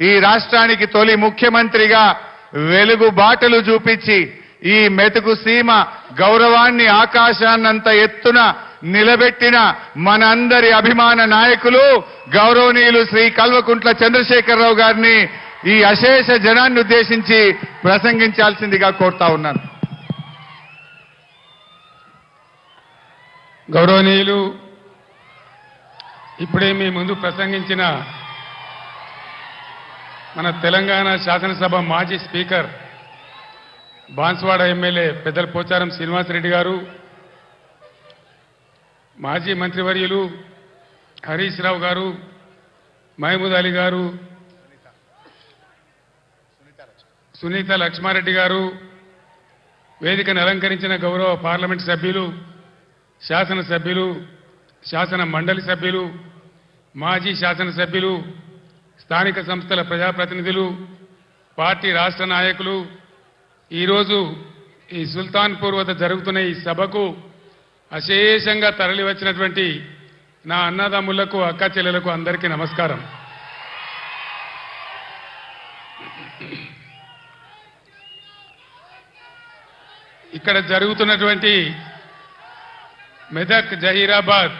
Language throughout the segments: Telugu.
ఈ రాష్ట్రానికి తొలి ముఖ్యమంత్రిగా వెలుగు బాటలు చూపించి ఈ మెతుకు సీమ గౌరవాన్ని ఆకాశాన్నంత ఎత్తున నిలబెట్టిన మనందరి అభిమాన నాయకులు గౌరవనీయులు శ్రీ కల్వకుంట్ల చంద్రశేఖరరావు గారిని ఈ అశేష జనాన్ని ఉద్దేశించి ప్రసంగించాల్సిందిగా కోరుతా ఉన్నాను. గౌరవనీయులు ఇప్పుడే మీ ముందు ప్రసంగించిన మన తెలంగాణ శాసనసభ మాజీ స్పీకర్ బాన్స్వాడ ఎమ్మెల్యే పెద్దల పోచారం శ్రీనివాసరెడ్డి గారు మాజీ మంత్రివర్యులు హరీష్ రావు గారు మహమూద్ అలీ గారు సునీత లక్ష్మారెడ్డి గారు వేదికను అలంకరించిన గౌరవ పార్లమెంట్ సభ్యులు శాసనసభ్యులు శాసన మండలి సభ్యులు మాజీ శాసనసభ్యులు స్థానిక సంస్థల ప్రజాప్రతినిధులు పార్టీ రాష్ట్ర నాయకులు ఈరోజు ఈ సుల్తాన్పూర్ వద్ద జరుగుతున్న ఈ సభకు అశేషంగా తరలివచ్చినటువంటి నా అన్నదమ్ములకు అక్క చెల్లెలకు అందరికీ నమస్కారం. ఇక్కడ జరుగుతున్నటువంటి మెదక్ జహీరాబాద్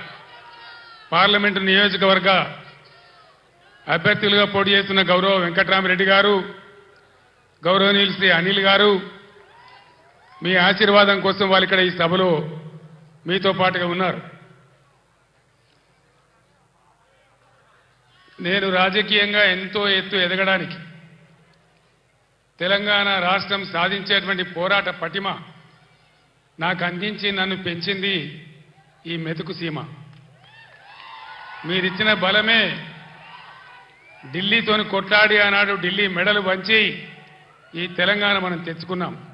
పార్లమెంటు నియోజకవర్గ అభ్యర్థులుగా పోటీ చేస్తున్న గౌరవ వెంకట్రామరెడ్డి గారు గౌరవనీయులు శ్రీ అనిల్ గారు మీ ఆశీర్వాదం కోసం వాళ్ళు ఇక్కడ ఈ సభలో మీతో పాటుగా ఉన్నారు. నేను రాజకీయంగా ఎంతో ఎత్తు ఎదగడానికి తెలంగాణ రాష్ట్రం సాధించేటువంటి పోరాట పటిమ నాకు అందించి నన్ను పెంచింది ఈ మెతుకు సీమ. మీరిచ్చిన బలమే ఢిల్లీతోని కొట్లాడి ఆనాడు ఢిల్లీ మెడలు వంచి ఈ తెలంగాణ మనం తెచ్చుకున్నాం.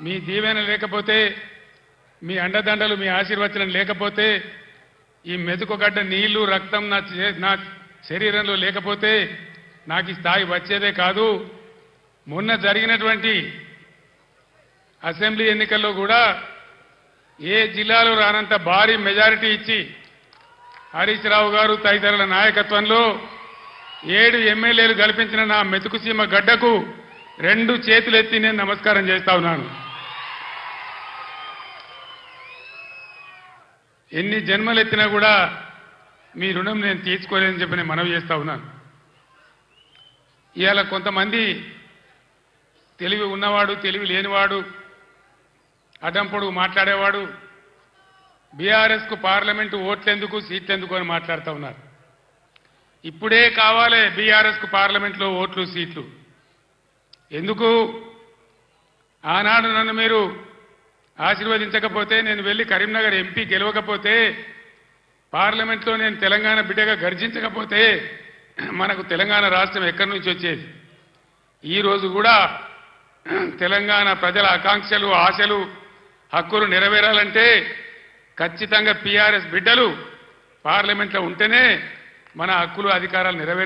మీ దీవెన లేకపోతే మీ అండదండలు మీ ఆశీర్వచనం లేకపోతే ఈ మెతుకుగడ్డ నీళ్ళు రక్తం నా చే- నా శరీరంలో లేకపోతే నాకు ఈ స్థాయి వచ్చేదే కాదు. మొన్న జరిగినటువంటి అసెంబ్లీ ఎన్నికల్లో కూడా ఏ జిల్లాలో రానంత భారీ మెజారిటీ ఇచ్చి హరీష్ రావు గారు తదితరుల నాయకత్వంలో ఏడు ఎమ్మెల్యేలు కల్పించిన నా మెతుకుసీమ గడ్డకు రెండు చేతులెత్తి నేను నమస్కారం చేస్తా ఉన్నాను. ఎన్ని జన్మలెత్తినా కూడా మీ రుణం నేను తీర్చుకోలేదని చెప్పి నేను మనవి చేస్తా ఉన్నాను. ఇవాళ కొంతమంది తెలివి ఉన్నవాడు తెలివి లేనివాడు అడంపొడుగు మాట్లాడేవాడు బీఆర్ఎస్కు పార్లమెంటు ఓట్లెందుకు సీట్లెందుకు అని మాట్లాడుతూ ఉన్నారు. ఇప్పుడే కావాలి బీఆర్ఎస్కు పార్లమెంట్లో ఓట్లు సీట్లు. ఎందుకు? ఆనాడు నన్ను మీరు ఆశీర్వదించకపోతే నేను వెళ్ళి కరీంనగర్ ఎంపీ గెలవకపోతే పార్లమెంట్లో నేను తెలంగాణ బిడ్డగా గర్జించకపోతే మనకు తెలంగాణ రాష్ట్రం ఎక్కడి నుంచి వచ్చేది? ఈ రోజు కూడా తెలంగాణ ప్రజల ఆకాంక్షలు ఆశలు హక్కులు నెరవేరాలంటే ఖచ్చితంగా పీఆర్ఎస్ బిడ్డలు పార్లమెంట్లో ఉంటేనే మన హక్కులు అధికారాలు నెరవేరు